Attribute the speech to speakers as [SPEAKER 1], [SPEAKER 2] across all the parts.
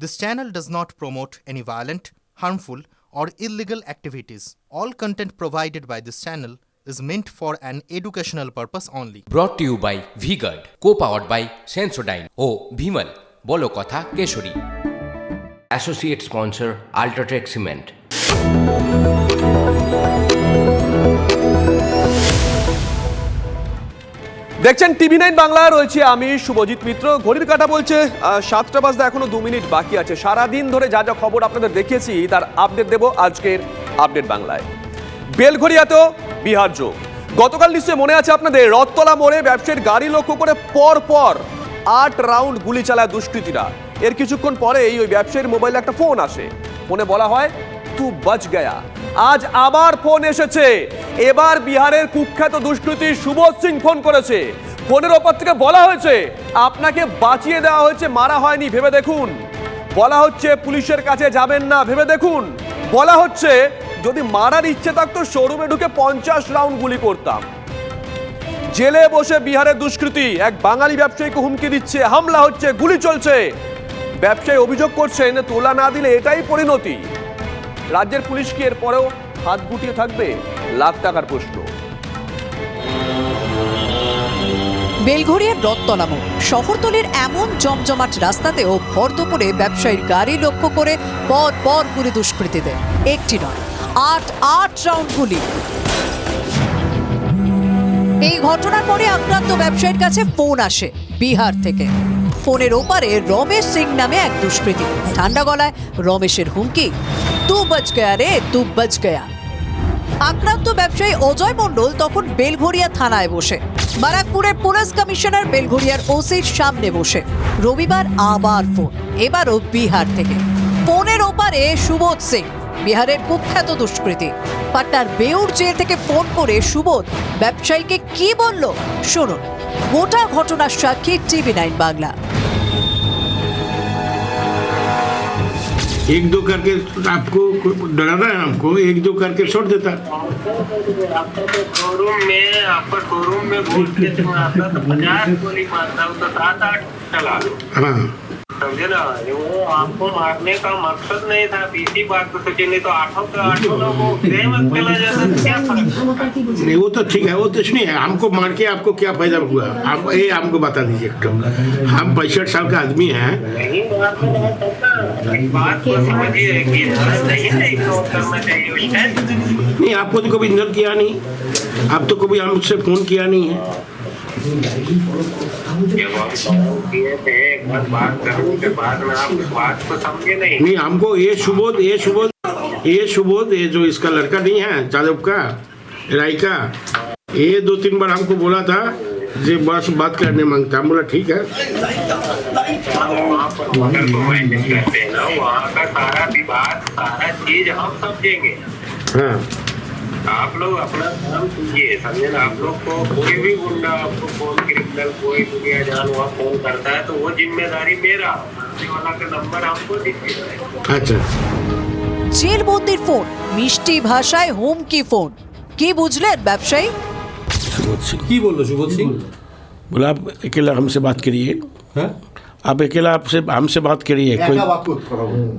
[SPEAKER 1] This channel does not promote any violent, harmful, or illegal activities. All content provided by this channel is meant for an educational purpose only.
[SPEAKER 2] To you by Vguard co powered by Sensodyne ও ভিমল বলো কথা Kesari associate sponsor UltraTech cement
[SPEAKER 3] দেখছেন TV nine Bangla, রয়েছে আমি শুভজিৎ মিত্র। ঘড়ির কাটা বলছে সাতটা বাজতে এখনও দু মিনিট বাকি আছে। সারাদিন ধরে যা যা খবর আপনাদের দেখিয়েছি, তার আপডেট দেব আজকের আপডেট বাংলায়। বেলঘড়িয়াতেও বিহার যোগ। গতকাল নিশ্চয়ই মনে আছে আপনাদের, রথতলা মোড়ে ব্যবসায়ীর গাড়ি লক্ষ্য করে পর পর আট রাউন্ড গুলি চালায় দুষ্কৃতীরা। এর কিছুক্ষণ পরেই ওই ব্যবসায়ীর মোবাইলে একটা ফোন আসে। ফোনে বলা হয়, তু বাজ গয়া। আজ আবার ফোন এসেছে। এবার বিহারের কুখ্যাত দুষ্কৃতী সুবোধ সিং ফোন করেছে। ফোনের ওপর থেকে বলা হয়েছে, আপনাকে বাঁচিয়ে দেওয়া হয়েছে, মারা হয়নি, ভেবে দেখুন। বলা হচ্ছে, পুলিশের কাছে যাবেন না, ভেবে দেখুন। বলা হচ্ছে, যদি মারার ইচ্ছে থাকতো, শোরুমে ঢুকে পঞ্চাশ রাউন্ড গুলি করতাম। জেলে বসে বিহারের দুষ্কৃতি এক বাঙালি ব্যবসায়ীকে হুমকি দিচ্ছে, হামলা হচ্ছে, গুলি চলছে। ব্যবসায়ী অভিযোগ করছেন, তোলা না দিলে এটাই পরিণতি। রাজ্যের পুলিশ কি এরপরেও হাত গুটিয়ে থাকবে লাখ টাকার প্রশ্ন।
[SPEAKER 4] বেলঘড়িয়ার রথতলা শহরতলির এমন জমজমাট রাস্তাতেও ভর দুপুরে ব্যবসায়ীর গাড়ি লক্ষ্য করে পর পর গুলি দুষ্কৃতীদের। একটি নয়, আট আট রাউন্ড গুলি। এই ঘটনার পরে আক্রান্ত ব্যবসায়ীর কাছে ফোন আসে বিহার থেকে। ফোনের ওপারে রমেশ সিং নামে এক দুষ্কৃতী। ঠান্ডা গলায় রমেশের হুমকি। তু বচ গয়া রে তু বচ গয়া আক্রান্ত ব্যবসায়ী অজয় মণ্ডল তখন বেলঘড়িয়া থানায় বসে বারাকপুরের পুলিশ কমিশনার বেলঘড়িয়ার ওসির সামনে বসে রবিবার আবার ফোন এবারও বিহার থেকে ফোনের ওপারে সুবোধ সিং বিহারের কুখ্যাত দুষ্কৃতী পাটনার বেউর জেল থেকে ফোন করে সুবোধ ব্যবসায়ীকে কি বলল শুনুন গোটা ঘটনার সাক্ষী টিভি নাইন বাংলা
[SPEAKER 5] एक दो करके आपको डराना है हमको एक दो करके छोड़ देता।
[SPEAKER 6] आपका तो शोरूम में आपका शोरूम में के तो पचास गोली मारता हूँ तो सात आठ चला लो।
[SPEAKER 5] हाँ।
[SPEAKER 6] समझे ना? वो आपको मारने का मकसद नहीं था इसी बात को सोचे नहीं तो आठों के आठों को प्रेम में चला जाता तो क्या फ़र्क?
[SPEAKER 5] नहीं वो तो ठीक है वो तो नहीं है। हमको मार के आपको क्या फ़ायदा हुआ? आप ये हमको बता दीजिए एक तो। हम पैंसठ साल का आदमी हैं।
[SPEAKER 6] नहीं बात कि नहीं करना चाहिए
[SPEAKER 5] नहीं आपको तो कभी इग्नोर किया नहीं। आप तो कभी हमसे फ़ोन किया नहीं है।
[SPEAKER 6] नहीं
[SPEAKER 5] हमको ये सुबोध ये सुबोध ये सुबोध ये जो इसका लड़का नहीं है जादव का राय का ये दो तीन बार हमको बोला था जे बस बात करने माँगता हम बोला ठीक है।
[SPEAKER 6] वहाँ को सारा चीज़ हम समझेंगे।
[SPEAKER 5] हाँ।
[SPEAKER 6] आप लोग अपना काम कीजिए समझे ना आप लोग को कोई भी गुंडा आपको फोन क्रिमिनल कोई दुनिया जान वहाँ फोन करता है तो वो जिम्मेदारी मेरा सामने वाला का नंबर हमको दीजिए
[SPEAKER 5] अच्छा
[SPEAKER 4] জেলবন্দির ফোন মিষ্টি ভাষায় হুমকি ফোন কি বুঝলেন ব্যবসায়ী
[SPEAKER 5] सुबोध सिंह
[SPEAKER 7] কি বললো সুবোধ সিং
[SPEAKER 5] बोला आप अकेला हमसे बात करिए
[SPEAKER 7] হ্যাঁ
[SPEAKER 5] आप अकेला आपसे हमसे बात करिए कोई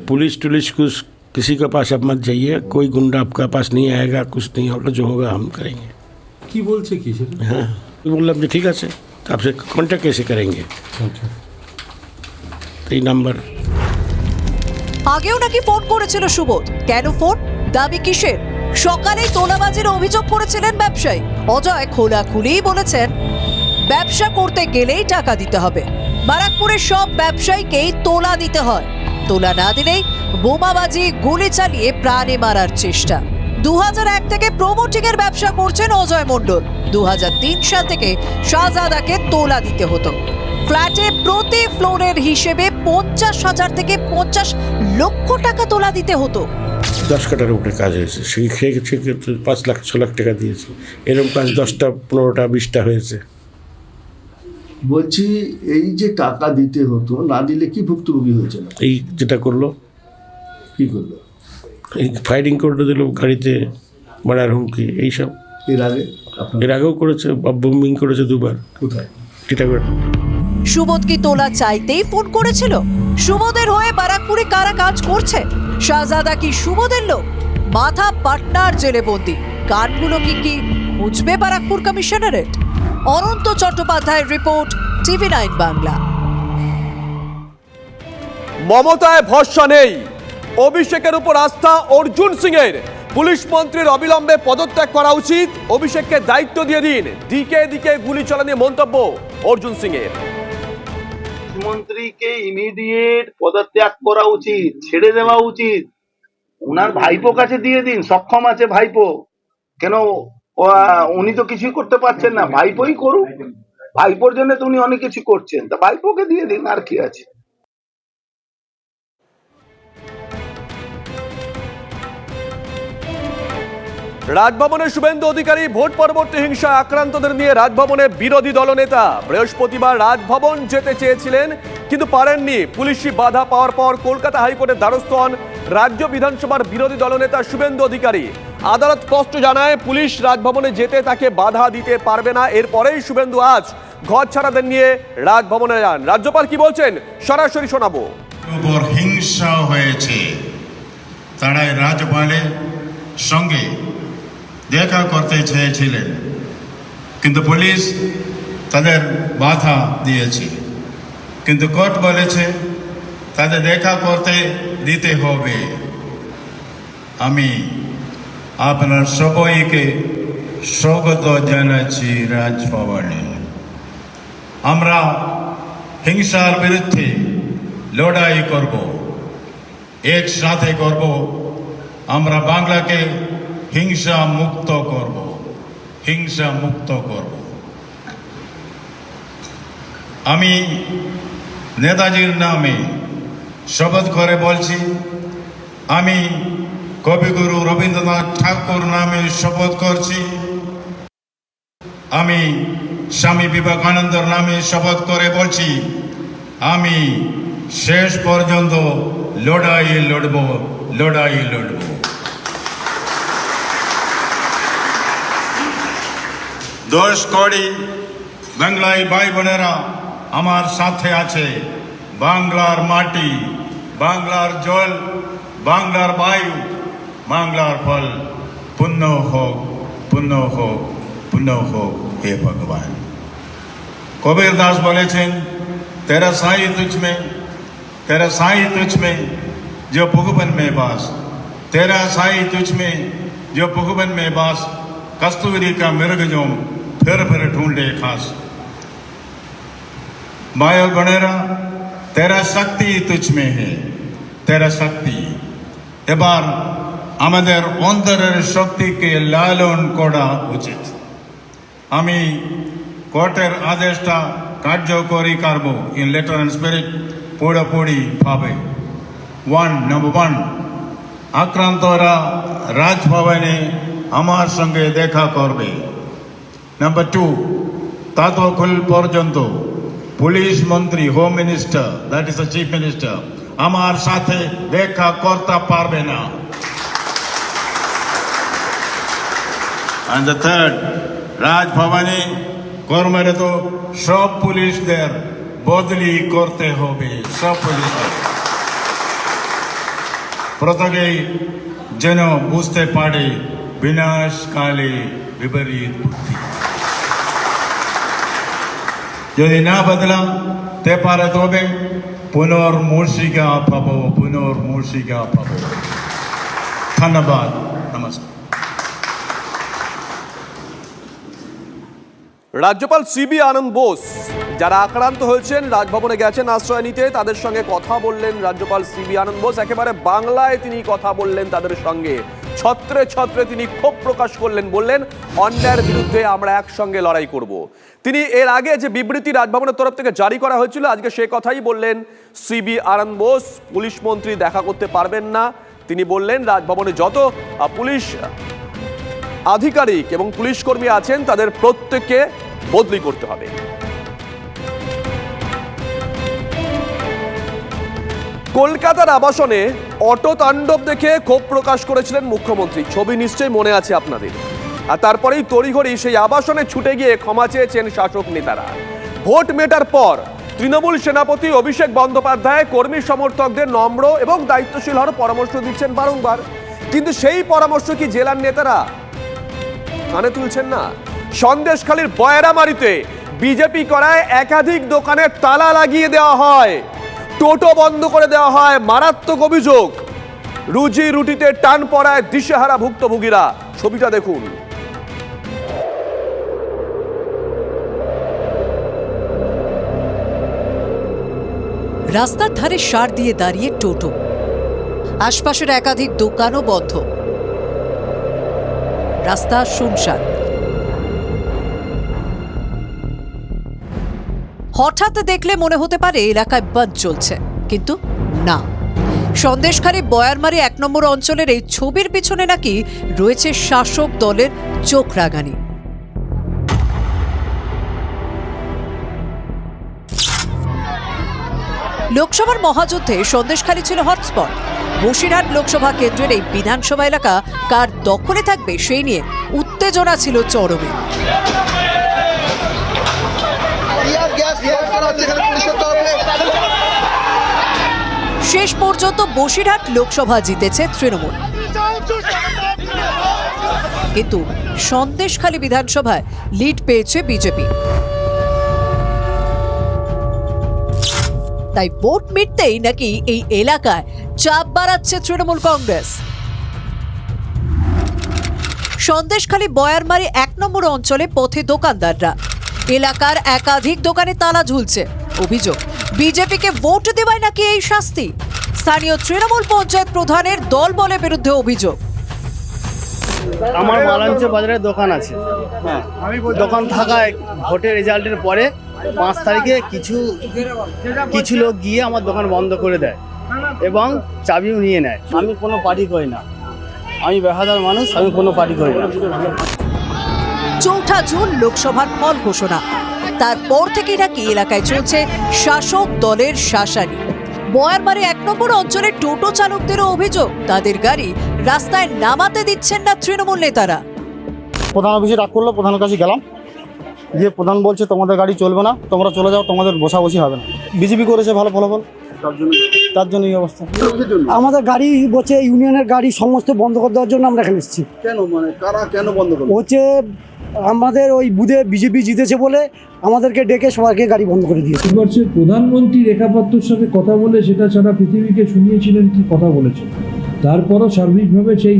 [SPEAKER 5] पुलिस टुलिस कुछ किसी के पास अब मत जाइए कोई गुंडा आपका पास नहीं आएगा कुछ नहीं होगा जो होगा हम करेंगे
[SPEAKER 7] কি বলছে কি সেটা
[SPEAKER 5] हाँ तो बोला যে ঠিক আছে तो आपसे कांटेक्ट कैसे करेंगे
[SPEAKER 7] আচ্ছা
[SPEAKER 5] तो ये नंबर
[SPEAKER 4] আগেও নাকি ফোন করেছিল সুবোধ কেন ফোন দাবি কিসের সকালেই তোলাবাজির অভিযোগ করেছিলেন ব্যবসায়ী অজয় খোলাখুলি বলেছেন ব্যবসা করতে গেলেই টাকা দিতে হবে বারাকপুরের সব ব্যবসায়ীকেই তোলা দিতে হয় তোলা না দিলেই বোমাবাজি, গুলি চালিয়ে প্রাণে মারার চেষ্টা। দু এক থেকে এর ব্যবসা করছেন অজয় মণ্ডল। দু সাল থেকে শাহজাদাকে তোলা দিতে হতো। ফ্ল্যাটে প্রতি ফ্লোরের হিসেবে পঞ্চাশ হাজার থেকে পঞ্চাশ লক্ষ টাকা তোলা দিতে হতো।
[SPEAKER 5] দশ কাটার উপরে কাজ হয়েছে। সেই গেছে পাঁচ লাখ, ছ লাখ টাকা দিয়েছে। এরকম কাজ দশটা, পনেরোটা, বিশটা হয়েছে।
[SPEAKER 8] বলছি এই যে টাকা দিতে হতো না দিলে কি ভুক্তভোগী হয়েছে না?
[SPEAKER 5] এই যেটা করল?
[SPEAKER 8] কি করল?
[SPEAKER 5] এই ফায়ারিং করে দিল গাড়িতে মারার হুমকি এইসব।
[SPEAKER 8] এর আগে আপনার
[SPEAKER 5] এর আগেও করেছে বোম্বিং করেছে দুবার।
[SPEAKER 8] কোথায়?
[SPEAKER 5] টিটাগড়
[SPEAKER 4] সুবোধ কি তোলা চাইতেই ফোন করেছিল? সুবোধের হয়ে বারাকপুরে কারা কাজ করছে? শাহজাদা কি সুবোধের লোক? মাথা পাটনার জেলে বন্দি। কাঠগুলো কি কি? বুঝবে বারাকপুর কমিশনারেট? অনন্ত চট্টোপাধ্যায়ের রিপোর্ট টিভি নাইন বাংলা।
[SPEAKER 3] মমতায় ভরসা নেই। অভিষেকের উপর আস্থা অর্জুন সিং এর পুলিশ মন্ত্রীর অবিলম্বে পদত্যাগ করা উচিত। অভিষেককে দায়িত্ব দিয়ে দিন। দিকে দিকে গুলি চলা নিয়ে মন্তব্য অর্জুন সিং এর
[SPEAKER 9] মুখ্যমন্ত্রীকে ইমিডিয়েট পদত্যাগ করা উচিত ছেড়ে দেওয়া উচিত। ওনার ভাইপো কাছে দিয়ে দিন সক্ষম আছে ভাইপো। কেন উনি তো কিছুই করতে পারছেন না। ভাইপোই করুক। ভাইপোর জন্য তো উনি অনেক কিছু করছেন। তা ভাইপোকে দিয়ে দিন, আর কি আছে?
[SPEAKER 3] রাজভবনে শুভেন্দু অধিকারী ভোট পরবর্তী হিংসা আক্রান্তদের নিয়ে রাজভবনে বিরোধী দলনেতা। বৃহস্পতিবার রাজভবন যেতে চেয়েছিলেন, কিন্তু পারেননি। পুলিশি বাধা পাওয়ার পর কলকাতা হাইকোর্টের দ্বারস্থ হন রাজ্য বিধানসভার বিরোধী দলনেতা শুভেন্দু অধিকারী। আদালত স্পষ্ট জানায়, পুলিশ রাজভবনে যেতে তাকে বাধা দিতে পারবে না। এরপরেই শুভেন্দু আজ ঘর ছাড়াদের নিয়ে রাজভবনে যান। রাজ্যপাল কি বলছেন? সরাসরি শোনাবো।
[SPEAKER 10] হিংসা হয়েছে। তারাই রাজ্যপালের সঙ্গে দেখা করতে চেয়েছিলেন কিন্তু পুলিশ তাদের বাধা দিয়েছে কিন্তু কোর্ট বলেছে তাদের দেখা করতে দিতে হবে আমি আপনার সবাইকে স্বাগত জানাচ্ছি রাজভবনে আমরা হিংসার বিরুদ্ধে লড়াই করব একসাথে করব আমরা বাংলাকে হিংসা মুক্ত করব, হিংসা মুক্ত করব। আমি নেতাজির নামে শপথ করে বলছি, আমি কবিগুরু রবীন্দ্রনাথ ঠাকুর নামে শপথ করছি, আমি স্বামী বিবেকানন্দর নামে শপথ করে বলছি, আমি শেষ পর্যন্ত লড়াই লড়ব লড়াই লড়ব। दोष कोड़ी बंगलाई भाई बनेरा हमार साथे आचे बांग्लार माटी बांग्लार जल बांग्लार वायु बांग्लार फल पुण्य हो पुण्य हो पुण्य हो हे भगवान कबीर दास बोले चें तेरा साई तुझ में तेरा साई तुझ में जो पुगबन में बास तेरा साई तुझ में जो पुगबन में बास कस्तूरी का मृग जो फिर फिर ढूंढे खास मायो गणेरा तेरा शक्ति तुझ में है तेरा শক্তি এবার আমাদের অন্তরের শক্তিকে লালন করা উচিত আমি কোর্টের আদেশটা কার্যকরী করব ইন লেটার অ্যান্ড স্পিরিট পুরোপুরি ভাবে ওয়ান নম্বর ওয়ান আক্রান্তরা রাজভবনে আমার সঙ্গে দেখা করবে নাম্বার টু ততক্ষণ পর্যন্ত পুলিশ মন্ত্রী home minister that is the chief minister আমার সাথে দেখা করতে পারবে না And the third, রাজভবনে কর্মরত সব পুলিশদের বদলি করতে হবে সব পুলিশদের প্রত্যেকেই যেন বুঝতে পারে বিনাশকালে বিপরীত বুদ্ধি যদি না বদলাতে পারে তবে পুনর্মূর্ষিকা পাবো পুনর্মূর্ষিকা পাবো ধন্যবাদ নমস্কার
[SPEAKER 3] রাজ্যপাল সিবি আনন্দ বোস, যারা আক্রান্ত হয়েছেন, রাজভবনে গেছেন, আশ্রয় নিতে, তাদের সঙ্গে কথা বললেন রাজ্যপাল সিবি আনন্দ বোস। একেবারে বাংলায় তিনি কথা বললেন তাদের সঙ্গে। ছত্রে ছত্রে তিনি ক্ষোভ প্রকাশ করলেন, বললেন, অন্যায়ের বিরুদ্ধে আমরা একসঙ্গে লড়াই করব। তিনি এর আগে যে বিবৃতি রাজভবনের তরফ থেকে জারি করা হয়েছিল, আজকে সে কথাই বললেন, সিবি আনন্দ বোস, পুলিশ মন্ত্রী দেখা করতে পারবেন না। তিনি বললেন, রাজভবনে যত পুলিশ আধিকারিক এবং পুলিশ কর্মী আছেন, তাদের প্রত্যেককে বদলি করতে হবে। কলকাতার আবাসনে অটো তাণ্ডব দেখে ক্ষোভ প্রকাশ করেছিলেন মুখ্যমন্ত্রী। ছবি নিশ্চয়ই মনে আছে আপনাদের। আর তারপরেই তড়িঘড়ি সেই আবাসনে ছুটে গিয়ে ক্ষমা চেয়েছেন শাসক নেতারা। ভোট মেটার পর তৃণমূল সেনাপতি অভিষেক বন্দ্যোপাধ্যায় কর্মী সমর্থকদের নম্র এবং দায়িত্বশীল হওয়ার পরামর্শ দিচ্ছেন বারংবার। কিন্তু সেই পরামর্শ কি জেলার নেতারা কানে তুলছেন না? সন্দেশখালীর বয়রামারিতে বিজেপি করায় একাধিক দোকানে তালা লাগিয়ে দেওয়া হয়। টোটো বন্ধ করে দেওয়া হয়, মারাত্মক অভিযোগ। রুজি রুটিতে টান পড়ায় দিশেহারা ভুক্তভোগীরা ছবিটা দেখুন।
[SPEAKER 4] রাস্তার ধারে সার দিয়ে দাঁড়িয়ে টোটো। আশপাশের একাধিক দোকানও বন্ধ। রাস্তা শুনশান। হঠাৎ দেখলে মনে হতে পারে এলাকায় বাদ চলছে, কিন্তু না। সন্দেশখালী বয়ারমারি এক নম্বর অঞ্চলের এই ছবির পিছনে নাকি রয়েছে শাসক দলের চোখ রাগানি লোকসভার মহাযুদ্ধে সন্দেশখালী ছিল হটস্পট। বসিরহাট লোকসভা কেন্দ্রের এই বিধানসভা এলাকা কার দখলে থাকবে সেই নিয়ে উত্তেজনা ছিল চরমে। বসিরহাট লোকসভা জিতেছে তৃণমূল। কিন্তু সন্দেশখালী বিধানসভায় লিড পেয়েছে বিজেপি। তাই ভোট মিটতেই নাকি এই এলাকায় চাপ বাড়াচ্ছে তৃণমূল কংগ্রেস। সন্দেশখালী বয়ারমারি এক নম্বর অঞ্চলে পথে দোকানদাররা। এলাকার একাধিক দোকানে তালা ঝুলছে। অভিযোগ, বিজেপিকে ভোট দেওয়ায় নাকি এই শাস্তি? স্থানীয় তৃণমূল পঞ্চায়েত প্রধানের দল বলে বিরুদ্ধে অভিযোগ।
[SPEAKER 11] আমার মালাঞ্চ বাজারে দোকান আছে। হ্যাঁ দোকান থাকায় ভোটের রেজাল্টের পরে পাঁচ তারিখে কিছু কিছু লোক গিয়ে আমার দোকান বন্ধ করে দেয় এবং চাবিও নিয়ে নেয়। আমি কোনো পার্টি করি না। আমি বেহাদার মানুষ আমি কোনো পার্টি করি না।
[SPEAKER 4] চৌঠা জুন লোকসভার ফল ঘোষণা। তারপর থেকেই নাকি এলাকায় চলছে শাসক দলের শাসানি বয়ারবাড়ি এক নম্বর অঞ্চলের টোটো চালকদেরও অভিযোগ তাদের গাড়ি রাস্তায় নামাতে দিচ্ছেন না তৃণমূল নেতারা।
[SPEAKER 11] প্রধান অফিসে ডাক করল প্রধানের কাছে গেলাম। যে প্রধান বলছে তোমাদের গাড়ি চলবে না তোমরা চলে যাও তোমাদের বসাবসি হবে না। বিজেপি করেছে ভালো ফলাফল। তার জন্য এই অবস্থা।
[SPEAKER 12] আমাদের গাড়ি বলছে ইউনিয়নের গাড়ি সমস্ত বন্ধ করে দেওয়ার জন্য আমরা এখানে এসেছি।
[SPEAKER 8] কেন? মানে কারা কেন বন্ধ
[SPEAKER 12] হচ্ছে আমাদের ওই বুধে বিজেপি জিতেছে বলে আমাদেরকে ডেকে সবাইকে গাড়ি বন্ধ করে দিয়েছে।
[SPEAKER 7] ভারতবর্ষের প্রধানমন্ত্রী রেখা পাত্রর সাথে কথা বলে সেটা ছাড়া পৃথিবীকে শুনিয়েছিলেন কি কথা বলেছেন। তারপরও সার্বিকভাবে সেই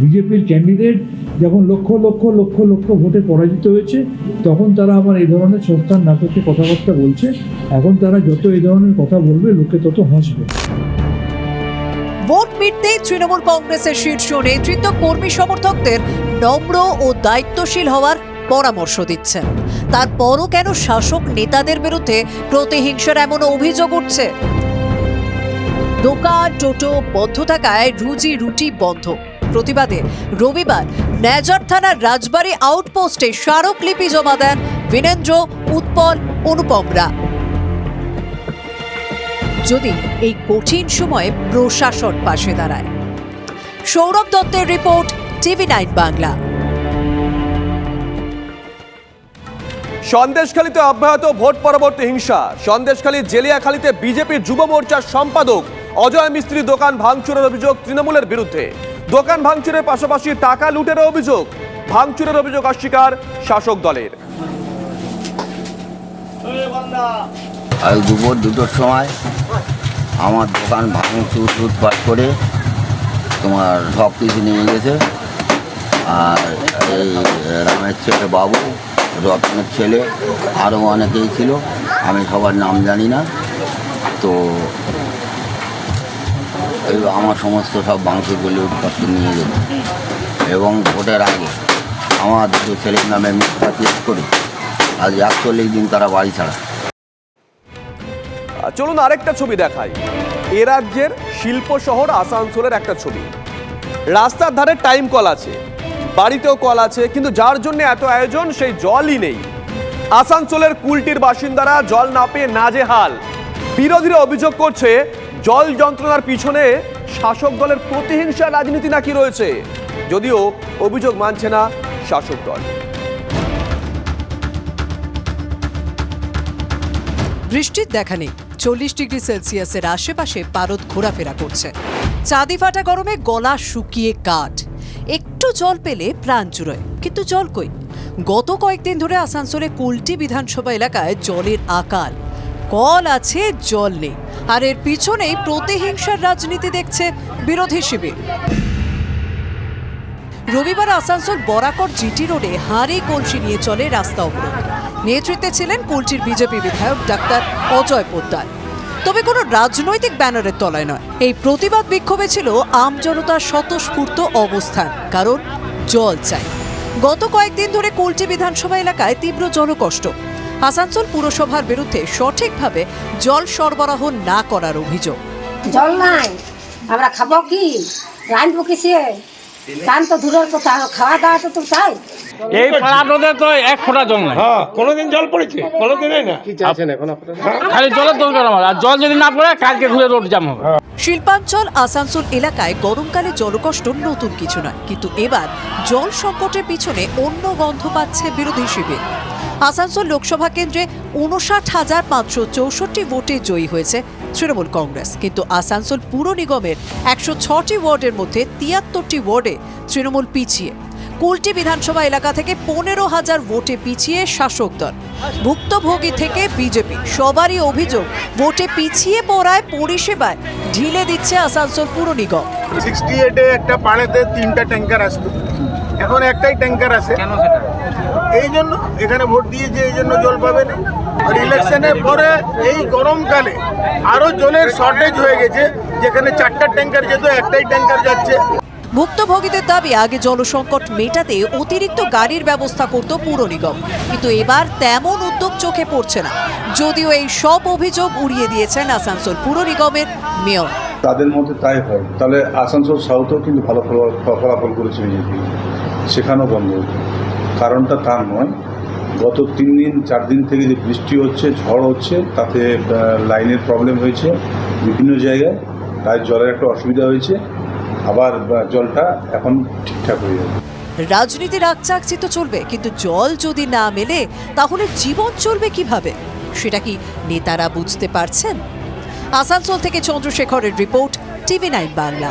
[SPEAKER 7] বিজেপির ক্যান্ডিডেট যখন লক্ষ লক্ষ লক্ষ লক্ষ ভোটে পরাজিত হয়েছে, তখন তারা আমার এই ধরনের সংস্থার নাটকে কথাবার্তা বলছে। এখন তারা যত এই ধরনের কথা বলবে, লোকে তত হাসবে।
[SPEAKER 4] ভোট মিটতেই তৃণমূল কংগ্রেসের শীর্ষ নেতৃত্ব কর্মী সমর্থকদের নম্র ও দায়িত্বশীল হওয়ার পরামর্শ দিচ্ছেন। তারপরও কেন শাসক নেতাদের বিরুদ্ধে প্রতিহিংসার এমন অভিযোগ উঠছে? দোকান টোটো বন্ধ থাকায় রুজি, রুটি বন্ধ। প্রতিবাদে রবিবার ন্যাজার থানার রাজবাড়ী আউটপোস্টে স্মারকলিপি জমা দেন বীরেন্দ্র, উৎপল অনুপমরা যদি এই কঠিন সময়ে প্রশাসন পাশে দাঁড়ায়। সৌরভ দত্তের রিপোর্ট টিভি নাইন বাংলা।
[SPEAKER 3] সন্দেশখালীতে অব্যাহত ভোট পরবর্তী হিংসা। সন্দেশখালীর জেলিয়াখালীতে বিজেপির যুব মোর্চার সম্পাদক অজয় মিস্ত্রি দোকান ভাঙচুরের অভিযোগ তৃণমূলের বিরুদ্ধে। দোকান ভাঙচুরের পাশাপাশি টাকা লুটের অভিযোগ। ভাঙচুরের অভিযোগ অস্বীকার শাসক দলের।
[SPEAKER 11] আজ দুপুর দুটোর সময় আমার দোকান ভাঙচুর, লুটপাট করে তোমার সব কিছু নিয়ে গেছে। আর এই রামের ছেলে বাবু, রত্নের ছেলে আরও অনেকেই ছিল, আমি সবার নাম জানি না। তো এই আমার সমস্ত সব ভাঙচুরগুলি উৎপাত নিয়ে গেছে। এবং ভোটের আগে আমার দুটো ছেলের নামে মিথ্যা কেস করে আজ একচল্লিশ দিন তারা বাড়ি ছাড়া।
[SPEAKER 3] আর চলুন আরেকটা ছবি দেখাই। এ রাজ্যের শিল্প শহর আসানসোলের একটা ছবি। রাস্তার ধারে টাইম কল আছে, বাড়িতেও কল আছে, কিন্তু যার জন্য এত আয়োজন, সেই জলই নেই। আসানসোলের কুলটির বাসিন্দারা জল না পেয়ে নাজেহাল। বিরোধীরা অভিযোগ করছে, জল যন্ত্রণার পিছনে শাসক দলের প্রতিহিংসা রাজনীতি নাকি রয়েছে। যদিও অভিযোগ মানছে না শাসক দল।
[SPEAKER 4] বৃষ্টির দেখা নেই। চল্লিশ ডিগ্রি সেলসিয়াসের আশেপাশে পারদ ঘোরাফেরা করছে। চাঁদি ফাটা গরমে গলা শুকিয়ে কাঠ। একটু জল পেলে প্রাণ জুড়োয়, কিন্তু জল কই? গত কয়েকদিন ধরে আসানসোলে কুলটি বিধানসভা এলাকায় জলের আকাল। কল আছে, জল নেই। আর এর পিছনেই প্রতিহিংসার রাজনীতি দেখছে বিরোধী শিবির। রবিবার আসানসোল বরাকর জিটি রোডে হাঁড়ি কলসি নিয়ে চলে রাস্তা অবরোধ। নেতৃত্বে ছিলেন কুলটির বিজেপি বিধায়ক ডাক্তার অজয় পোদ্দার। তবে কোনো রাজনৈতিক ব্যানারের তলায় নয়। এই প্রতিবাদ বিক্ষোভে ছিল আমজনতার স্বতঃস্ফূর্ত অবস্থান, কারণ জল চাই। গত কয়েকদিন ধরে কুলটি বিধানসভা এলাকায় তীব্র জলকষ্ট আসানসোল পুরসভার বিরুদ্ধে সঠিকভাবে জল সরবরাহ না করার অভিযোগ।
[SPEAKER 13] জল নাই, আমরা খাব কি? রাঁধবো কিসে? চান তো দূরের কথা খাওয়া দাওয়া তো তো
[SPEAKER 14] এই পাড়াটোতে তো এক ফোঁটা জল নাই।
[SPEAKER 11] হ্যাঁ কোনোদিন জল পড়েছে? কোনোদিনই না। কি চাইছেন এখন আপনারা?
[SPEAKER 14] খালি জলের দরকার আমার আর জল যদি না পড়ে কালকে ঘুরে রোড জাম হবে।
[SPEAKER 4] শিল্পাঞ্চল আসানসোল এলাকায় গরমকালে জলকষ্ট নতুন কিছু নয়। কিন্তু এবার জল সংকটের পিছনে অন্য গন্ধ পাচ্ছে বিরোধী শিবির। আসানসোল লোকসভা কেন্দ্রে উনষাট হাজার পাঁচশো চৌষট্টি ভোটে জয়ী হয়েছে তৃণমূল কংগ্রেস। কিন্তু আসানসোল পুর নিগমের একশো ছটি ওয়ার্ডের মধ্যে তিয়াত্তরটি ওয়ার্ডে তৃণমূল পিছিয়ে। কুলটি বিধানসভা এলাকা থেকে পনেরো হাজার ভোটে পিছিয়ে শাসক দল। ভুক্তভোগী থেকে বিজেপি। সবারই অভিযোগ ভোটে পিছিয়ে পড়ায় পরিষেবায় ঢিলে দিচ্ছে আসানসোল পুর নিগম।
[SPEAKER 11] সিক্সটি এইটে একটা পাড়েতে তিনটা ট্যাঙ্কার আসতো। এখন একটাই ট্যাঙ্কার আছে।
[SPEAKER 14] কেন সেটা?
[SPEAKER 11] এই জন্য এখানে ভোট দিয়েছে এই জন্য জল পাবে না। আর ইলেকশনের পরে এই গরমকালে আরও জলের শর্টেজ হয়ে গেছে যেখানে চারটা ট্যাঙ্কার যেত একটাই ট্যাঙ্কার যাচ্ছে।
[SPEAKER 4] ভুক্তভোগীদের দাবি আগে জলসংকট মেটাতে অতিরিক্ত গাড়ির ব্যবস্থা করত পুর নিগম। কিন্তু এবার তেমন উদ্যোগ চোখে পড়ছে না। যদিও এই সব অভিযোগ উড়িয়ে দিয়েছেন আসানসোল পুর নিগমের মেয়র।
[SPEAKER 15] তাদের মধ্যে তাই হয়। তাহলে আসানসোল সাউথও কিন্তু ভালো ফলা- ফলাফল করেছে বিজেপি। সেখানেও বন্ধ। কারণটা তার নয় গত তিন দিন, চার দিন থেকে যে বৃষ্টি হচ্ছে, ঝড় হচ্ছে, তাতে লাইনের প্রবলেম হয়েছে বিভিন্ন জায়গায়। তাই জলের একটা অসুবিধা হয়েছে। আবার জলটা এখন ঠিকঠাক হয়ে যাবে।
[SPEAKER 4] রাজনীতির তো চলবে, কিন্তু জল যদি না মেলে, তাহলে জীবন চলবে কীভাবে? সেটা কি নেতারা বুঝতে পারছেন? আসানসোল থেকে চন্দ্রশেখরের report, TV nine Bangla.